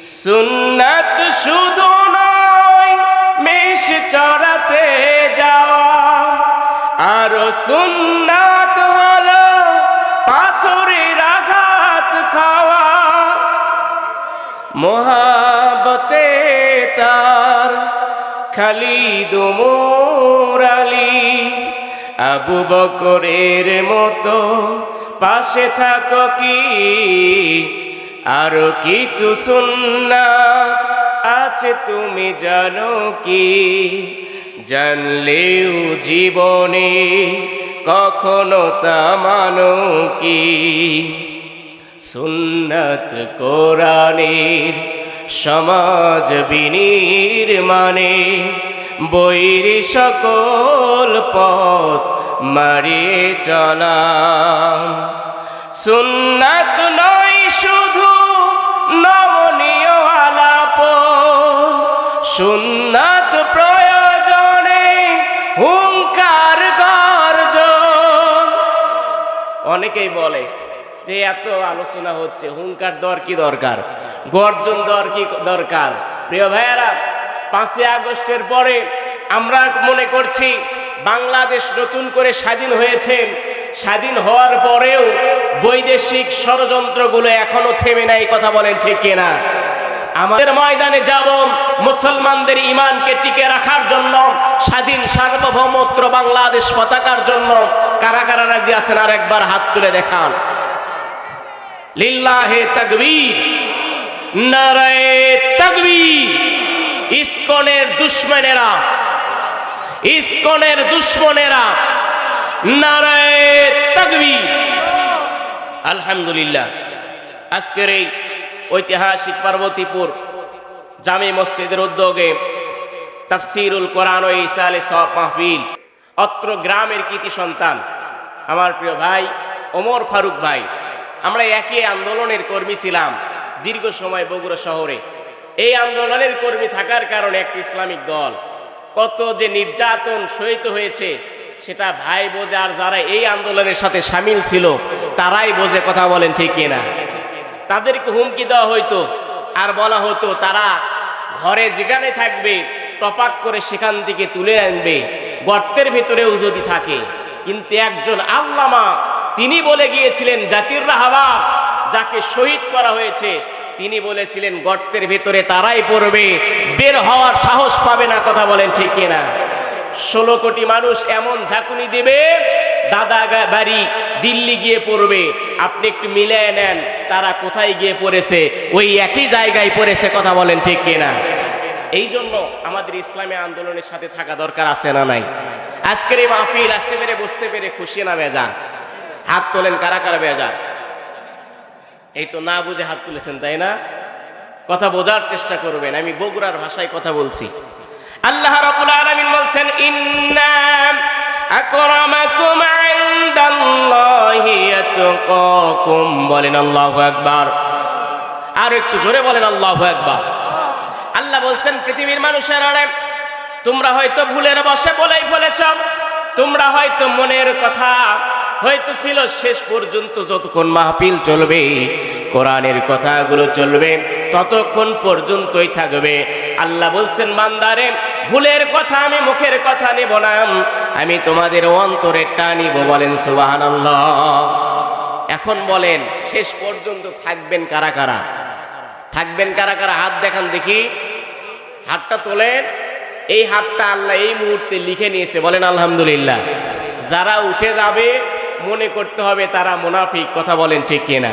সুন্নাত শুধু নয় মেষ চড়াতে যাওয়া। আর সুন্নাত হলো পাথরের আঘাত খাওয়া। মহাবতে তার খালিদ মোরালি আবু বকরের মতো পাশে থাকো কি? আরও কিছু সুন্নাত আছে, তুমি জানো কি? জানলেও জীবনে কখনো তা মানো কি? সুন্নত কোরআনের সমাজ বিনির মানে বৈর সকল পথ মারিয়ে চলা। সুন্নাত নয় সুন্নাত প্রয়োজনে হুঙ্কার গর্জন। অনেকেই বলে যে এত আলোচনা হচ্ছে হুঙ্কার দর কি দরকার? গর্জন দর কি দরকার? প্রিয় ভাইয়েরা, পাঁচই আগস্টের পরে আমরা মনে করছি বাংলাদেশ নতুন করে স্বাধীন হয়েছে। স্বাধীন হওয়ার পরেও বৈদেশিক ষড়যন্ত্রগুলো এখনও থেমে নাই, কথা বলেন ঠিক কিনা? আমাদের ময়দানে যাব মুসলমানদের ইমানকে টিকে রাখার জন্য, স্বাধীন সার্বভৌমত্র বাংলাদেশ পতাকার জন্য কারা কারা রাজি আছেন আর একবার হাত তুলে দেখান। লিল্লাহে তাকবীর, নারায়ে তাকবীর, ইসকনের দুশ্মনেরা ইসকনের দুশ্মনেরা, নারায়ে তাকবীর। আলহামদুলিল্লাহ, আজকের এই ঐতিহাসিক পার্বতীপুর জামে মসজিদের উদ্যোগে তাফসিরুল কোরআন ও ইসালে সব মাহফিল, অত্র গ্রামের কৃতি সন্তান, আমার প্রিয় ভাই ওমর ফারুক ভাই, আমরা একই আন্দোলনের কর্মী ছিলাম দীর্ঘ সময় বগুড়া শহরে। এই আন্দোলনের কর্মী থাকার কারণে একটি ইসলামিক দল কত যে নির্যাতন সহিত হয়েছে, সেটা ভাই বোঝে আর যারা এই আন্দোলনের সাথে সামিল ছিল, তারাই বোঝে কথা বলেন ঠিক কিনা। তাদেরকে হুমকি দেওয়া হইতো। আর বলা হতো, তারা ঘরে যেখানে থাকবে, টপাক করে সেখান থেকে তুলে আনবে। গর্তের ভেতরেও যদি থাকে। কিন্তু একজন আল্লামা, তিনি বলে গিয়েছিলেন, জাতির রাহাবার, যাকে শহীদ করা হয়েছে, তিনি বলেছিলেন, গর্তের ভেতরে তারাই পড়বে। বের হওয়ার সাহস পাবে না। কথা বলেন ঠিক কিনা? ষোলো কোটি মানুষ এমন ঝাঁকুনি দেবে দাদা বাড়ি দিল্লি গিয়ে পড়বে। আপনি একটু মিলিয়ে নেন, তারা কোথায় গিয়ে পড়েছে, ওই একই জায়গায় পড়েছে কথা বলেন ঠিক কিনা? এই জন্য আমাদের ইসলামী আন্দোলনের সাথে থাকা দরকার আছে না নাই? আজকের এই মাহফিল আসতে পেরে, বসতে পেরে খুশি না বেজান হাত তোলেন কারা কারা বেজান এই তো না বুঝে হাত তুলেছেন, তাই না? কথা বোঝার চেষ্টা করবেন, আমি বগুড়ার ভাষায় কথা বলছি। আল্লাহ রাব্বুল আলামিন বলছেন, ইন্না আকরামাকুম ইনদাল্লাহি ইয়াতকাকুম বলেন আল্লাহু আকবার। আর একটু জোরে বলেন আল্লাহু আকবার। আল্লাহ বলছেন, পৃথিবীর মানুষের আরে তোমরা হয়তো ভুলের বসে বলেই ফেলেছ, তোমরা হয়তো মনের কথা হয়তো ছিল শেষ পর্যন্ত যতক্ষণ মাহফিল চলবে, কোরআনের কথাগুলো চলবে, ততক্ষণ পর্যন্তই থাকবে। আল্লাহ বলছেন মান্দারে ভুলের কথা আমি, মুখের কথা নেব না। আমি তোমাদের অন্তরেরটা নিব, বলেন সুবাহান এখন বলেন, শেষ পর্যন্ত থাকবেন কারা কারা? থাকবেন কারা কারা? হাত দেখান দেখি। হাতটা তোলেন। এই হাতটা আল্লাহ এই মুহূর্তে লিখে নিয়েছে, বলেন আলহামদুলিল্লাহ। যারা উঠে যাবে, মনে করতে হবে তারা মুনাফিক, কথা বলেন ঠিক কিনা?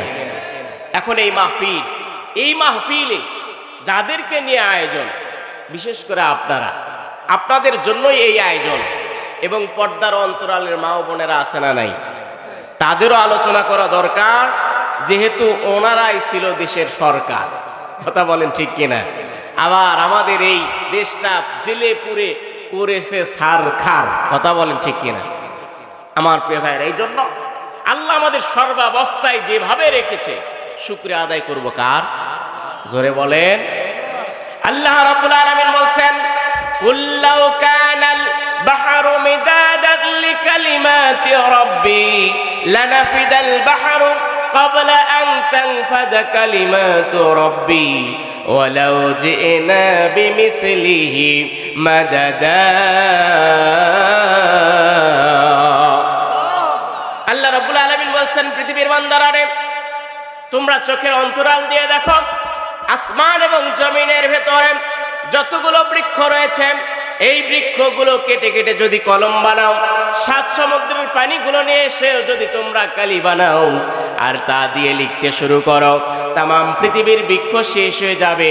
এখন এই মাহফিল, এই মাহফিলে যাদেরকে নিয়ে আয়োজন, বিশেষ করে আপনারা আপনাদের জন্যই এই আয়োজন। এবং পর্দার অন্তরালের মা বোনেরা আছে না নাই? তাদেরও আলোচনা করা দরকার, যেহেতু ওনারাই ছিল দেশের সরকার। কথা বলেন ঠিক কিনা? আবার আমাদের এই দেশটা জেলে পুরে করেছে সার খার কথা বলেন ঠিক কিনা? আমার প্রিয় ভাইয়ের, এই জন্য আল্লাহ আমাদের সর্বাবস্থায় যেভাবে রেখেছে, শুক্রিয়া আদায় করব কার? জোরে বলেন, আল্লাহ রাব্বুল আলামিন বলছেন কুল্লাউ কানাল বাহরু মিদাদান লিকালিমাতি রাব্বি লানাফিদাল বাহরু قبل أن تنفد كلمات ربي ولو جئنا بمثله مددا আল্লাহ রাব্বুল আলামিন বলছেন পৃথিবীর বান্দারারে তোমরা চোখের অন্তরাল দিয়ে দেখো আসমান এবং জমিনের ভেতরে যতগুলো বৃক্ষ রয়েছে, এই বৃক্ষগুলো কেটে কেটে যদি কলম বানাও, সাত সমুদ্রের পানিগুলো নিয়ে এসে যদি তোমরা কালি বানাও, আর তা দিয়ে লিখতে শুরু করো, তামাম পৃথিবীর বৃক্ষ শেষ হয়ে যাবে,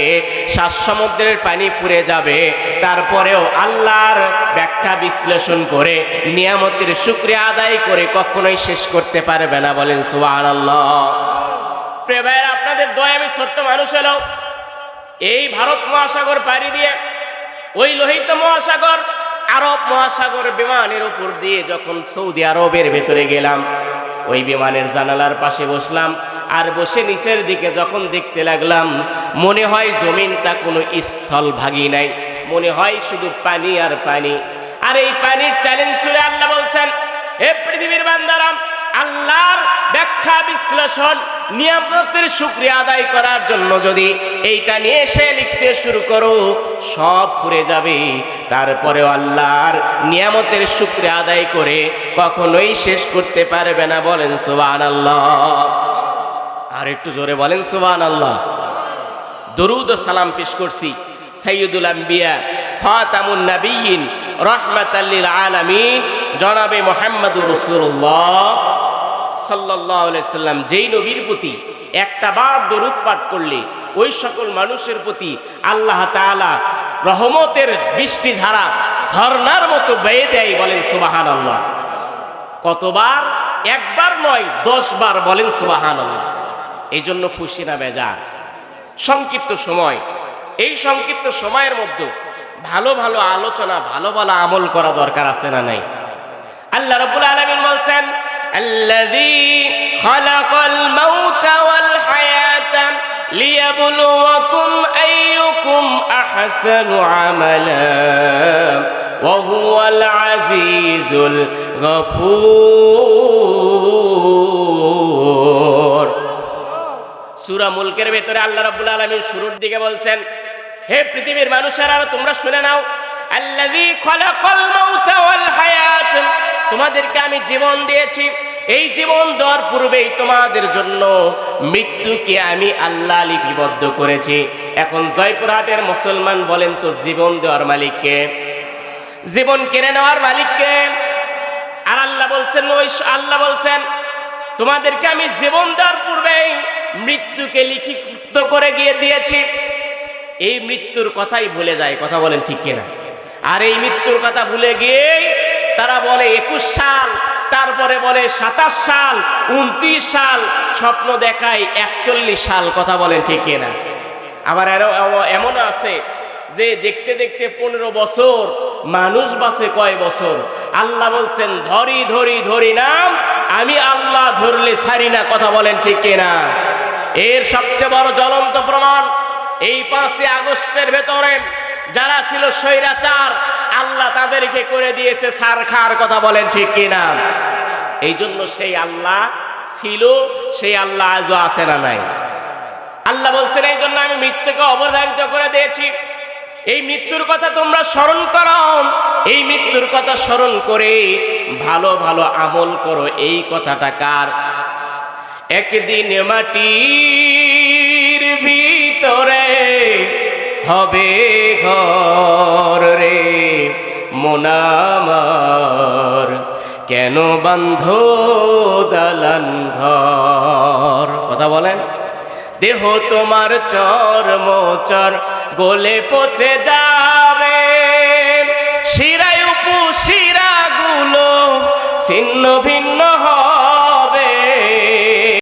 সাত সমুদ্রের পানি পুড়ে যাবে। তারপরেও আল্লাহর ব্যাখ্যা বিশ্লেষণ করে, নিয়ামতের শুক্রিয়া আদায় করে কখনোই শেষ করতে পারবে না বলেন প্রিয় ভাইয়েরা, আপনাদের দয় আমি ছোট্ট মানুষ হলো এই ভারত মহাসাগর পাড়ি দিয়ে, ওই লোহিত মহাসাগর, আরব মহাসাগর বিমানের উপর দিয়ে যখন সৌদি আরবের ভেতরে গেলাম, ওই বিমানের জানালার পাশে বসলাম, আর বসে নিচের দিকে যখন দেখতে লাগলাম, মনে হয় জমিনটা কোনো স্থল ভাগি নাই, মনে হয় শুধু পানি আর পানি। আর এই পানির চ্যালেঞ্জ ছুড়ে আল্লাহ বলছেন, হে পৃথিবীর বান্দারাম আল্লাহর ব্যাখ্যা বিশ্লেষণ নিয়ামতের শুক্রিয়া আদায় করার জন্য যদি এইটা নিয়ে এসে লিখতে শুরু করো, সব পুড়ে যাবে। তারপরেও আল্লাহর নিয়ামতের শুক্রিয়া আদায় করে কখনোই শেষ করতে পারবে না বলেন সুবান আল্লাহ আর একটু জোরে বলেন সুবান আল্লাহ দরুদ সালাম পেশ করছি সৈয়দুল আম্বিয়া খাতামুন নাবিয়িন রহমাতাল্লিল আলামিন। জনাবে মোহাম্মদুর রাসূলুল্লাহ। সাল্লাম, যেই নবীর প্রতি একটা বার দরুদ পাঠ করলে, ওই সকল মানুষের প্রতি আল্লাহ তাআলা রহমতের বৃষ্টি ধারা ঝর্ণার মতো বেয়ে দেয় বলেন সুবহানাল্লাহ। কতবার? একবার নয় দশ বার বলেন সুবহানাল্লাহ। এই জন্য খুশি না বেজার। সংক্ষিপ্ত সময়। এই সংক্ষিপ্ত সময়ের মধ্যে ভালো ভালো আলোচনা, ভালো ভালো আমল করা দরকার আছে না নাই? আল্লাহ রাব্বুল আলামিন বলছেন الذي خلق الموت والحياة ليبلوكم أيكم أحسن عملا وهو العزيز الغفور সূরা মুলকের ভেতরে আল্লাহ রাব্বুল আলামিন শুরুর দিকে বলছেন হে পৃথিবীর মানুষেরা তোমরা শুনে নাও আল্লাযী খলাকাল মাউতা ওয়াল হায়াত তোমাদেরকে আমি জীবন দিয়েছি। এই জীবন দেওয়ার পূর্বেই তোমাদের জন্য মৃত্যুকে আমি আল্লাহ লিপিবদ্ধ করেছি। এখন জয়পুরহাটের মুসলমান বলেন তো, জীবন দেওয়ার মালিককে? জীবন কেড়ে নেওয়ার মালিককে? আর আল্লাহ বলছেন, ওই আল্লাহ বলছেন, তোমাদেরকে আমি জীবন দেওয়ার পূর্বেই মৃত্যুকে লিখিত করে গিয়ে দিয়েছি। এই মৃত্যুর কথাই ভুলে যায়, কথা বলেন ঠিক কিনা? আর এই মৃত্যুর কথা ভুলে গিয়েই তারা বলে একুশ সাল, তারপরে বলে সাতাশ সাল, উনত্রিশ সাল, স্বপ্ন দেখায় একচল্লিশ সাল, কথা বলেন ঠিক না আবার এর- এমন আছে যে দেখতে দেখতে পনেরো বছর, মানুষ বাসে কয় বছর? আল্লাহ বলছেন, ধরি ধরি ধরি নাম, আমি আল্লাহ ধরলে ছাড়ি না কথা বলেন ঠিক না এর সবচেয়ে বড় জ্বলন্ত প্রমাণ এই পাঁচই আগস্টের ভেতরে যারা ছিল স্বৈরাচার আল্লাহ তাদেরকে করে দিয়েছে, সার খার কথা বলেন ঠিক কিনা? এই জন্য সেই আল্লাহ ছিল, সেই আল্লাহ আজও আছে না নাই। আল্লাহ বলছেন এই জন্য আমি মৃত্যুকে অবধারিত করে দিয়েছি। এই মৃত্যুর কথা তোমরা স্মরণ করো। এই মৃত্যুর কথা স্মরণ করে ভালো ভালো আমল করো। এই কথাটা কার? একদিন মাটির ভিতরে হবে ঘর রে মোনামার কেন বন্ধ দালান ঘর? কথা বলেন। দেহ তোমার চর মোচর, গোলে পচে যাবে। শিরায় উপু শিরাগুলো ছিন্ন ভিন্ন